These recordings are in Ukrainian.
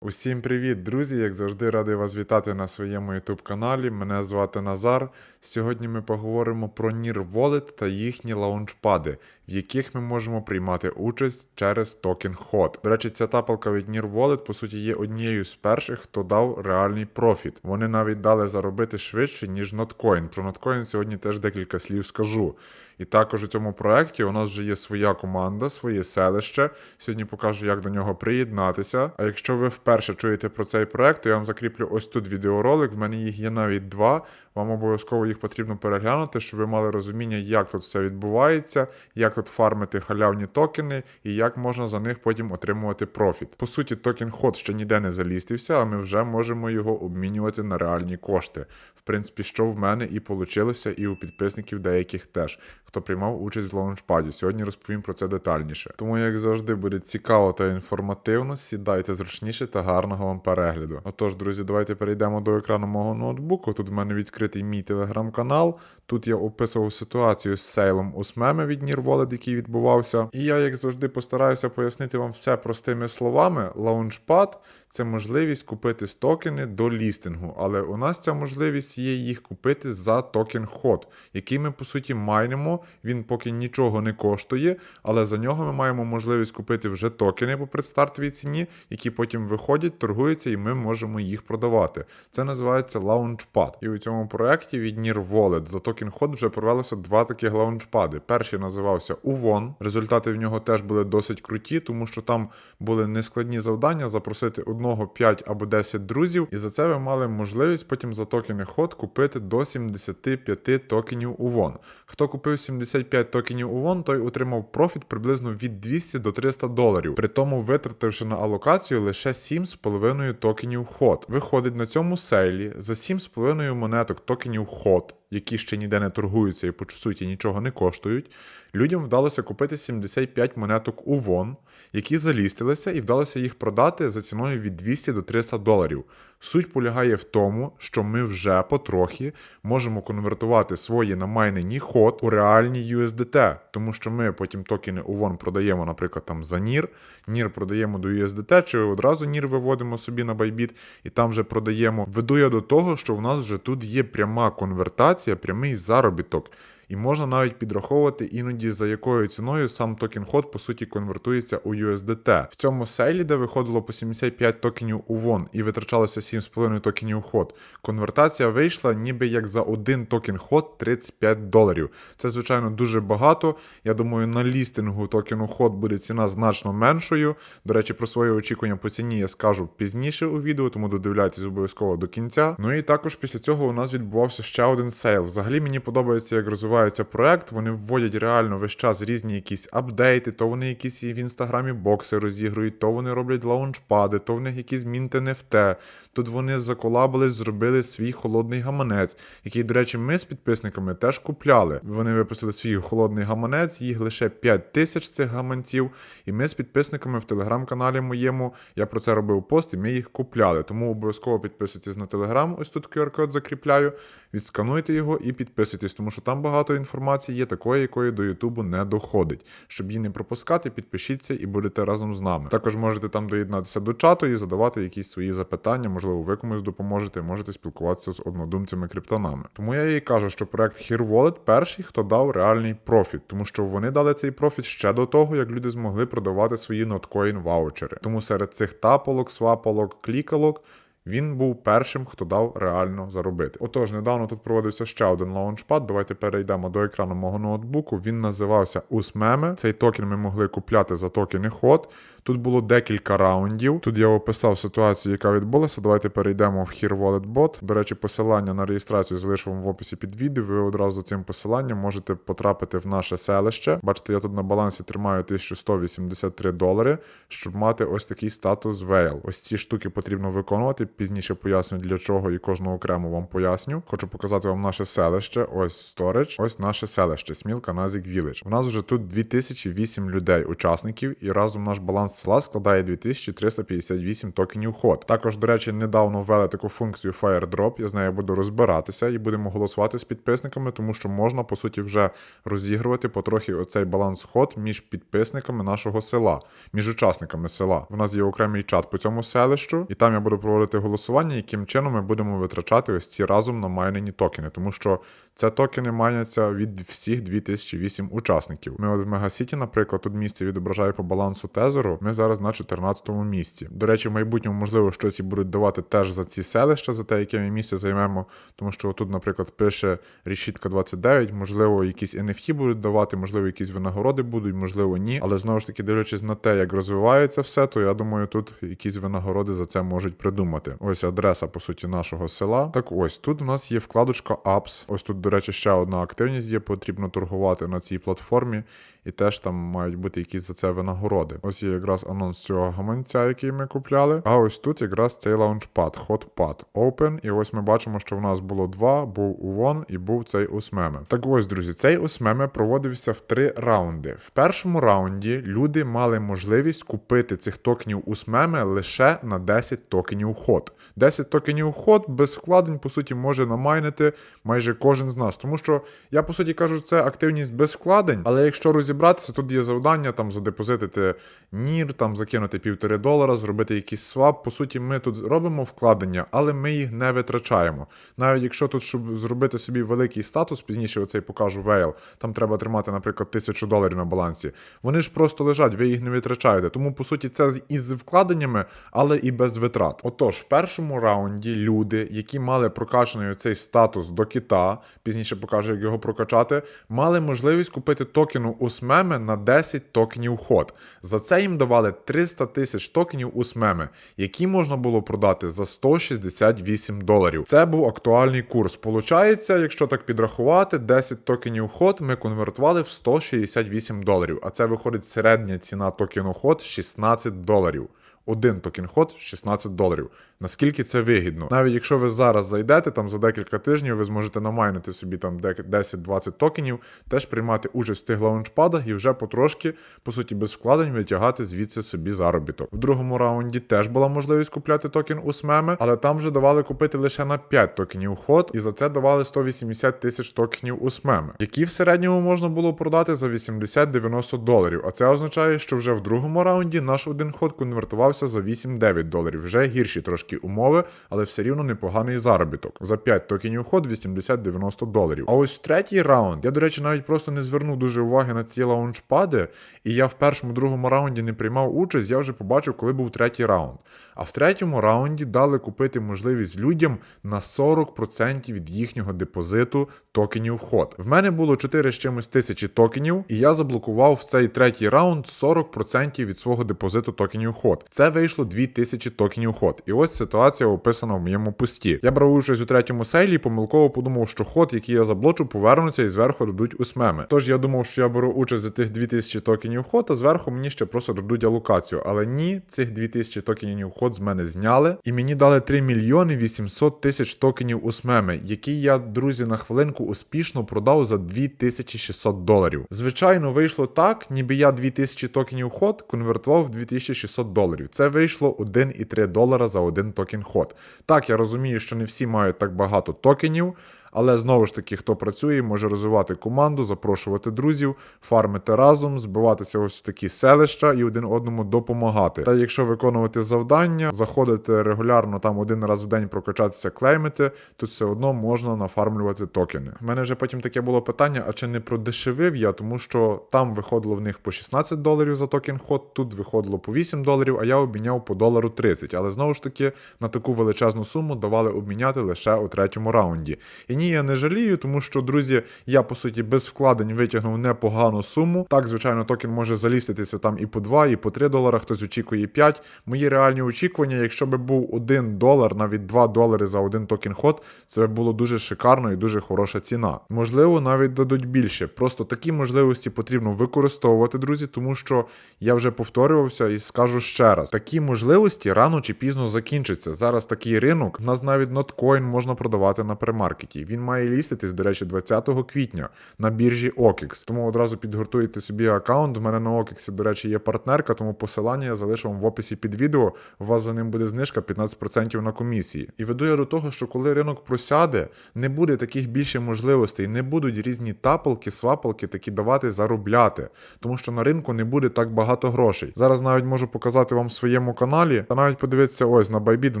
Усім привіт, друзі! Як завжди, радий вас вітати на своєму YouTube каналі. Мене звати Назар. Сьогодні ми поговоримо про Nir Wallet та їхні лаунчпади, в яких ми можемо приймати участь через токен HOT. До речі, ця тапалка від Nir Wallet, по суті, є однією з перших, хто дав реальний профіт. Вони навіть дали заробити швидше, ніж Notcoin. Про Notcoin сьогодні теж декілька слів скажу. І також у цьому проєкті у нас вже є своя команда, своє селище. Сьогодні покажу, як до нього приєднатися. А якщо ви вперше чуєте про цей проект, то я вам закріплю ось тут відеоролик. В мене їх є навіть два. Вам обов'язково їх потрібно переглянути, щоб ви мали розуміння, як тут все відбувається, як тут фармити халявні токени і як можна за них потім отримувати профіт. По суті, токен HOT ще ніде не залістився, а ми вже можемо його обмінювати на реальні кошти. В принципі, що в мене і вийшло, і у підписників деяких теж, хто приймав участь в лаунчпаді. Сьогодні розповім про це детальніше. Тому, як завжди, буде цікаво та інформативно, сідайте зручніше та гарного вам перегляду. Отож, друзі, давайте перейдемо до екрану мого ноутбуку. Тут в мене відкритий мій телеграм-канал. Тут я описував ситуацію з сейлом у смеми від Nir Wallet, який відбувався. І я, як завжди, постараюся пояснити вам все простими словами. Лаунчпад це можливість купити токени до лістингу, але у нас ця можливість є їх купити за токен HOT, який ми по суті майнимо. Він поки нічого не коштує, але за нього ми маємо можливість купити вже токени по предстартовій ціні, які потім виходять, торгуються, і ми можемо їх продавати. Це називається Launchpad. І у цьому проєкті від Nir Wallet за токен HOT вже провелося два таких лаунчпади. Перший називався UVON. Результати в нього теж були досить круті, тому що там були нескладні завдання запросити одного 5 або 10 друзів, і за це ви мали можливість потім за токени HOT купити до 75 токенів UVON. Хто купив 75 токенів UVON, той отримав профіт приблизно від 200 до 300 доларів, при тому витративши на алокацію лише 7,5 токенів HOT. Виходить на цьому сейлі за 7,5 монеток токенів HOT, які ще ніде не торгуються і по суті нічого не коштують. Людям вдалося купити 75 монеток UVON, які залістилися, і вдалося їх продати за ціною від 200 до 300 доларів. Суть полягає в тому, що ми вже потрохи можемо конвертувати свої намайнені ход у реальні USDT, тому що ми потім токени UVON продаємо, наприклад, там за NIR, NIR продаємо до USDT, чи одразу NIR виводимо собі на Bybit і там вже продаємо. Веду я до того, що в нас вже тут є пряма конвертація, прямий заробіток. І можна навіть підраховувати іноді за якою ціною сам токен HOT по суті конвертується у USDT. В цьому сейлі, де виходило по 75 токенів UVON і витрачалося 7,5 токенів HOT, конвертація вийшла ніби як за один токен HOT 35 доларів. Це, звичайно, дуже багато. Я думаю, на лістингу токену HOT буде ціна значно меншою. До речі, про свої очікування по ціні я скажу пізніше у відео, тому додивляйтесь обов'язково до кінця. Ну і також після цього у нас відбувався ще один сейл. Взагалі мені подобається, як розвивається проект. Вони вводять реально весь час різні якісь апдейти, то вони якісь в інстаграмі бокси розігрують, то вони роблять лаунчпади, то в них якісь мінт NFT. Тут вони заколабились, зробили свій холодний гаманець, який, до речі, ми з підписниками теж купляли. Вони випустили свій холодний гаманець, їх лише 5 тисяч цих гаманців. І ми з підписниками в телеграм-каналі моєму, я про це робив пост, і ми їх купляли. Тому обов'язково підписуйтесь на телеграм. Ось тут QR-код закріпляю. Відскануйте його і підписуйтесь, тому що там багато інформації є такої, якої до Ютубу не доходить. Щоб її не пропускати, підпишіться і будете разом з нами. Також можете там доєднатися до чату і задавати якісь свої запитання. Можливо, ви комусь допоможете, можете спілкуватися з однодумцями криптонами. Тому я їй кажу, що проект HereWallet перший, хто дав реальний профіт, тому що вони дали цей профіт ще до того, як люди змогли продавати свої ноткоін ваучери. Тому серед цих тапалок, свапалок, клікалок. Він був першим, хто дав реально заробити. Отож, недавно тут проводився ще один лаунчпад. Давайте перейдемо до екрану мого ноутбуку. Він називався USMEME. Цей токен ми могли купляти за токени HOT. Тут було декілька раундів. Тут я описав ситуацію, яка відбулася. Давайте перейдемо в Here Wallet Bot. До речі, посилання на реєстрацію залишу вам в описі під відео. Ви одразу за цим посиланням можете потрапити в наше селище. Бачите, я тут на балансі тримаю 1183 долари, щоб мати ось такий статус Whale. Ось ці штуки потрібно виконувати пізніше поясню для чого і кожного окремо вам поясню. Хочу показати вам наше селище. Ось сторич, ось наше селище, Смілка Назік Village. У нас вже тут 2008 людей, учасників, і разом наш баланс села складає 2358 токенів ход. Також, до речі, недавно ввели таку функцію FireDrop. Я з нею буду розбиратися і будемо голосувати з підписниками, тому що можна по суті вже розігрувати потрохи оцей баланс ход між підписниками нашого села, між учасниками села. У нас є окремий чат по цьому селищу, і там я буду проводити голосування, яким чином ми будемо витрачати ось ці разом намайнені токени, тому що це токени майняться від всіх 2008 учасників. Ми от в Мегасіті, наприклад, тут місце відображає по балансу тезеру. Ми зараз на 14-му місці. До речі, в майбутньому можливо щось і будуть давати теж за ці селища, за те, яке ми місце займемо. Тому що тут, наприклад, пише Рішітка 29, можливо, якісь NFT будуть давати, можливо, якісь винагороди будуть, можливо, ні. Але знову ж таки, дивлячись на те, як розвивається все, то я думаю, тут якісь винагороди за це можуть придумати. Ось адреса, по суті, нашого села. Так ось тут у нас є вкладочка Apps. Ось тут, до речі, ще одна активність є, потрібно торгувати на цій платформі, і теж там мають бути якісь за це винагороди. Ось є якраз анонс цього гаманця, який ми купляли. А ось тут якраз цей лаунчпад, HotPad Open. І ось ми бачимо, що в нас було два: був Увон і був цей Усмеме. Так ось, друзі, цей Усмеме проводився в три раунди. В першому раунді люди мали можливість купити цих токенів Усмеме лише на 10 токенів ход. 10 токенів ход без вкладень, по суті, може намайнити майже кожен з нас. Тому що я, по суті, кажу, це активність без вкладень, але якщо розібратися, тут є завдання там задепозитити нір, там закинути півтори долара, зробити якийсь свап. По суті, ми тут робимо вкладення, але ми їх не витрачаємо. Навіть якщо тут, щоб зробити собі великий статус, пізніше оцей покажу вейл, там треба тримати, наприклад, тисячу доларів на балансі. Вони ж просто лежать, ви їх не витрачаєте. Тому, по суті, це із вкладеннями, але і без витрат. Отож, в першому раунді люди, які мали прокачаний цей статус до кита, пізніше покажу, як його прокачати, мали можливість купити токену Усмеме на 10 токенів ход. За це їм давали 300 тисяч токенів усмеми, які можна було продати за 168 доларів. Це був актуальний курс. Получається, якщо так підрахувати, 10 токенів ход ми конвертували в 168 доларів. А це виходить середня ціна токену ход 16 доларів. Один токен ход 16 доларів. Наскільки це вигідно? Навіть якщо ви зараз зайдете, там за декілька тижнів ви зможете намайнити собі там дек- 10-20 токенів, теж приймати участь в тих лаунчпадах і вже потрошки, по суті, без вкладень витягати звідси собі заробіток. В другому раунді теж була можливість купляти токен у смеми, але там вже давали купити лише на 5 токенів ход, і за це давали 180 тисяч токенів у смеми, які в середньому можна було продати за 80-90 доларів. А це означає, що вже в другому раунді наш один ход конвертувався за 8-9 доларів. Вже гірші трошки умови, але все рівно непоганий заробіток. За 5 токенів ход 80-90 доларів. А ось третій раунд я, до речі, навіть просто не звернув дуже уваги на ці лаунчпади, і я в першому другому раунді не приймав участь, я вже побачив, коли був третій раунд. А в третьому раунді дали купити можливість людям на 40% від їхнього депозиту токенів ход. В мене було 4 з чимось тисячі токенів, і я заблокував в цей третій раунд 40% від свого депозиту токенів ход. Це вийшло 2000 токенів ход. І ось ситуація описана в моєму пості. Я брав участь у третьому сейлі і помилково подумав, що ход, який я заблочу, повернуться і зверху дадуть усмеми. Тож я думав, що я беру участь за тих 2000 токенів ход, а зверху мені ще просто дадуть алокацію. Але ні, цих 2000 токенів ход з мене зняли, і мені дали 3 мільйони 800 тисяч токенів усмеми, які я, друзі, на хвилинку успішно продав за 2600 доларів. Звичайно, вийшло так, ніби я 2000 токенів ход конвертував в 2600 доларів. Це вийшло 1,3 долара за один токен ход. Так, я розумію, що не всі мають так багато токенів. Але знову ж таки, хто працює, може розвивати команду, запрошувати друзів, фармити разом, збиватися ось в такі селища і один одному допомагати. Та якщо виконувати завдання, заходити регулярно там один раз в день прокачатися, клеймити, тут все одно можна нафармлювати токени. У мене вже потім таке було питання: а чи не продешевив я, тому що там виходило в них по 16 доларів за токен ход, тут виходило по 8 доларів, а я обміняв по долару 30. Але знову ж таки на таку величезну суму давали обміняти лише у третьому раунді. І ціні я не жалію, тому що, друзі, я по суті без вкладень витягнув непогану суму. Так, звичайно, токен може заліститися там і по 2, і по 3 долара, хтось очікує 5. Мої реальні очікування, якщо би був 1 долар, навіть 2 долари за один токен ход, це було дуже шикарно і дуже хороша ціна. Можливо, навіть дадуть більше. Просто такі можливості потрібно використовувати, друзі, тому що я вже повторювався і скажу ще раз: такі можливості рано чи пізно закінчаться. Зараз такий ринок. В нас навіть ноткоін можна продавати на премаркеті. Він має ліститись, до речі, 20 квітня на біржі OKX. Тому одразу підготуйте собі аккаунт. У мене на OKX, до речі, є партнерка, тому посилання я залишу вам в описі під відео. У вас за ним буде знижка 15% на комісії. І веду я до того, що коли ринок просяде, не буде таких більше можливостей, не будуть різні тапалки, свапалки такі давати заробляти, тому що на ринку не буде так багато грошей. Зараз навіть можу показати вам в своєму каналі, та навіть подивитися ось на Bybit, у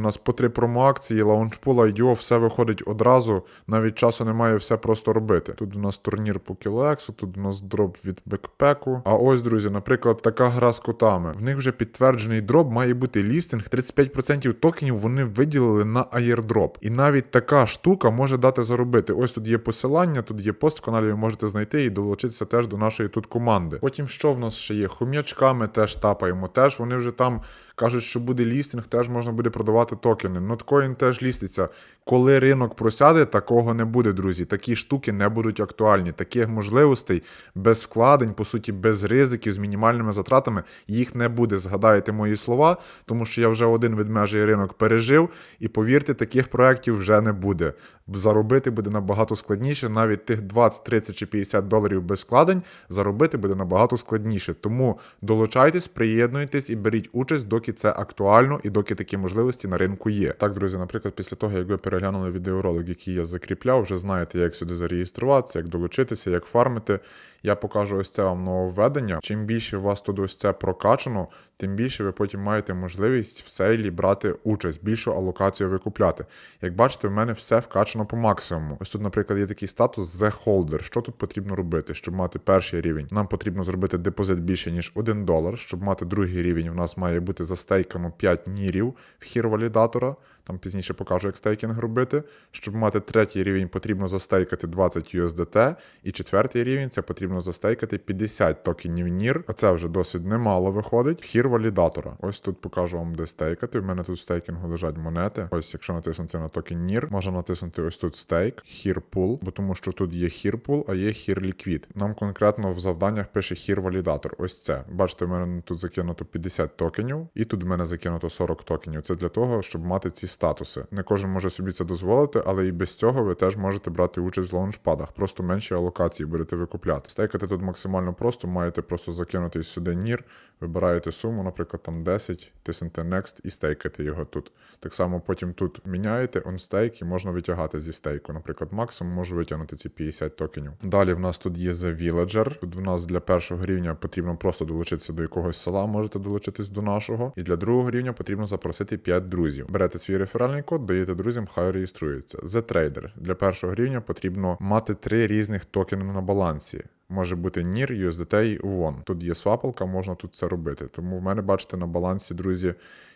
нас по три промо-акції, лаунчпул, IDO, все виходить одразу, навіть часу немає все просто робити. Тут у нас турнір по кілексу, тут у нас дроп від бекпеку. А ось, друзі, наприклад, така гра з котами. В них вже підтверджений дроп, має бути лістинг. 35% токенів вони виділили на airdrop. І навіть така штука може дати заробити. Ось тут є посилання, тут є пост в каналі, ви можете знайти і долучитися теж до нашої тут команди. Потім що в нас ще є? Хом'ячка ми теж тапаємо. Теж вони вже там кажуть, що буде лістинг, теж можна буде продавати токени. Ноткоін теж ліститься. Коли ринок просяде, такого не буде, друзі. Такі штуки не будуть актуальні. Таких можливостей без вкладень, по суті, без ризиків, з мінімальними затратами їх не буде. Згадаєте мої слова, тому що я вже один ведмежий ринок пережив, і повірте, таких проєктів вже не буде. Заробити буде набагато складніше, навіть тих 20, 30 чи 50 доларів без вкладень заробити буде набагато складніше. Тому долучайтесь, приєднуйтесь і беріть участь, доки це актуально і доки такі можливості на ринку є. Так, друзі, наприклад, після того, як ви переглянули відеоролик, який я закріпляв, вже знаєте, як сюди зареєструватися, як долучитися, як фармити. Я покажу ось це вам нововведення. Чим більше у вас тут ось це прокачано, тим більше ви потім маєте можливість в сейлі брати участь, більшу алокацію викупляти. Як бачите, в мене все вкачано по максимуму. Ось тут, наприклад, є такий статус The Holder. Що тут потрібно робити, щоб мати перший рівень? Нам потрібно зробити депозит більше, ніж 1 долар. Щоб мати другий рівень, в нас має бути застейкано 5 нірів в хір валідатора. Там пізніше покажу, як стейкінг робити. Щоб мати третій рівень, потрібно застейкати 20 USDT. І четвертий рівень це потрібно застейкати 50 токенів NIR. А це вже досить немало виходить. Хір валідатора. Ось тут покажу вам, де стейкати. В мене тут стейкінгу лежать монети. Ось, якщо натиснути на токен NIR, можна натиснути ось тут стейк, хір пул, бо тому що тут є хір пул, а є хір ліквід. Нам конкретно в завданнях пише хір валідатор. Ось це. Бачите, в мене тут закинуто 50 токенів, і тут в мене закинуто 40 токенів. Це для того, щоб мати ці статуси. Не кожен може собі це дозволити, але і без цього ви теж можете брати участь в лаунчпадах. Просто менші алокації будете викупляти. Стейкати тут максимально просто, маєте просто закинути сюди нір, вибираєте суму, наприклад, там 10, тиснете Next і стейкати його тут. Так само потім тут міняєте stake і можна витягати зі стейку. Наприклад, максимум можу витягнути ці 50 токенів. Далі в нас тут є The Villager. Тут в нас для першого рівня потрібно просто долучитися до якогось села, можете долучитись до нашого. І для другого рівня потрібно запросити 5 друзів. Берете свій реферальний код, даєте друзям, хай реєструються. The Trader. Для першого рівня потрібно мати три різних токени на балансі. Може бути NIR, USDT і UON. Тут є свапалка, можна тут це робити. Тому в мене, бачите, на балансі, друзі,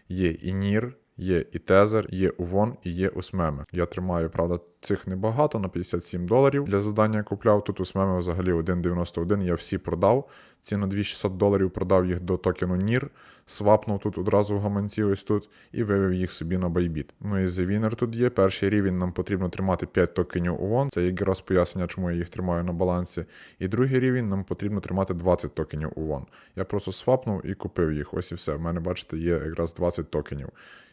є і NIR, є і Tether, є UWON і є USMEME. Я тримаю, правда, цих небагато, на 57 доларів. Для завдання купляв. Тут USMEME взагалі 1,91, я всі продав. Ці на 2600 доларів продав їх до токену NIR, свапнув тут одразу в гаманці ось тут і вивів їх собі на Bybit. Ну і The тут є. Перший рівень нам потрібно тримати 5 токенів UWON. Це якраз пояснення, чому я їх тримаю на балансі. І другий рівень нам потрібно тримати 20 токенів UWON. Я просто свапнув і купив їх. Ось і все. В мене, бачите, є якраз 20 токенів.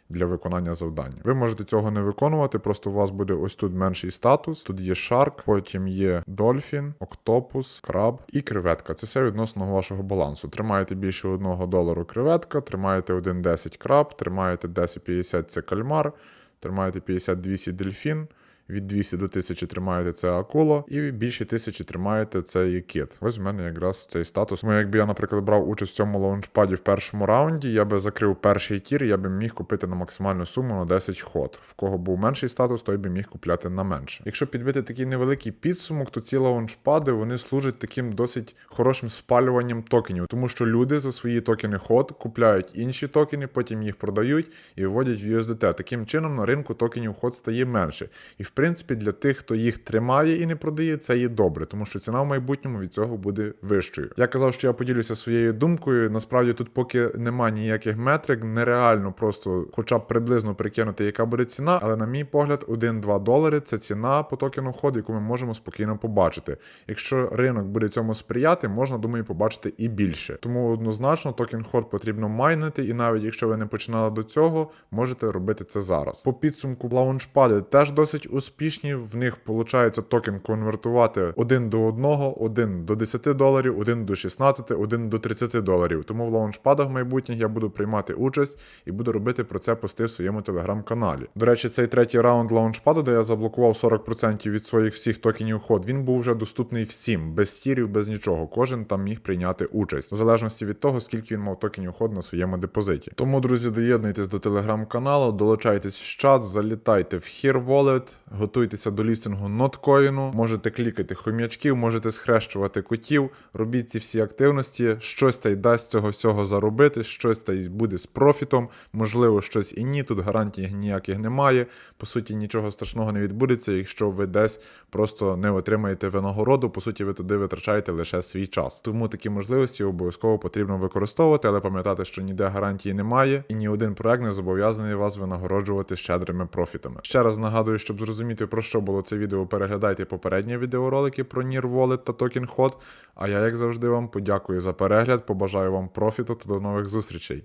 Для виконання завдання. Ви можете цього не виконувати, просто у вас буде ось тут менший статус. Тут є шарк, потім є дольфін, октопус, краб і креветка. Це все відносно вашого балансу. Тримаєте більше 1 долару креветка, тримаєте 1,10 краб, тримаєте 10,50 це кальмар, тримаєте 50-200 дельфін. Від 200 до 1000 тримаєте це акула, і більше 1000 тримаєте це є. Ось в мене якраз цей статус. Ну, якби я, наприклад, брав участь в цьому лаунчпаді в першому раунді, я би закрив перший тір, я би міг купити на максимальну суму на 10 ход. В кого був менший статус, той би міг купляти на менше. Якщо підбити такий невеликий підсумок, то ці лаунчпади вони служать таким досить хорошим спалюванням токенів, тому що люди за свої токени ход купляють інші токени, потім їх продають і виводять в USDT. Таким чином на ринку токенів ход стає менше. І в принципі, для тих, хто їх тримає і не продає, це є добре, тому що ціна в майбутньому від цього буде вищою. Я казав, що я поділюся своєю думкою. Насправді тут, поки немає ніяких метрик, нереально просто, хоча б приблизно прикинути, яка буде ціна. Але на мій погляд, 1-2 долари це ціна по токену ход, яку ми можемо спокійно побачити. Якщо ринок буде цьому сприяти, можна думаю побачити і більше. Тому однозначно токен ход потрібно майнити, і навіть якщо ви не починали до цього, можете робити це зараз. По підсумку лаунчпади теж досить успішні. В них виходить токен конвертувати один до одного, один до 10 доларів, один до 16, один до 30 доларів. Тому в лаунчпадах майбутніх я буду приймати участь і буду робити про це пости в своєму телеграм-каналі. До речі, цей третій раунд лаунчпаду, де я заблокував 40% від своїх всіх токенів ход, він був вже доступний всім, без стірів, без нічого. Кожен там міг прийняти участь, в залежності від того, скільки він мав токенів ход на своєму депозиті. Тому, друзі, доєднуйтесь до телеграм-каналу, долучайтесь в чат, залітайте в Here Wallet, готуйтеся до лістингу ноткоїну, можете клікати хом'ячків, можете схрещувати котів, робіть ці всі активності, щось та й дасть цього всього заробити, щось та й буде з профітом, можливо, щось і ні. Тут гарантій ніяких немає. По суті, нічого страшного не відбудеться, якщо ви десь просто не отримаєте винагороду. По суті, ви туди витрачаєте лише свій час. Тому такі можливості обов'язково потрібно використовувати, але пам'ятати, що ніде гарантії немає, і ні один проект не зобов'язаний вас винагороджувати щедрими профітами. Ще раз нагадую, щоб зрозуміти про що було це відео, переглядайте попередні відеоролики про Near Wallet та Token Hot. А я, як завжди, вам подякую за перегляд, побажаю вам профіту та до нових зустрічей.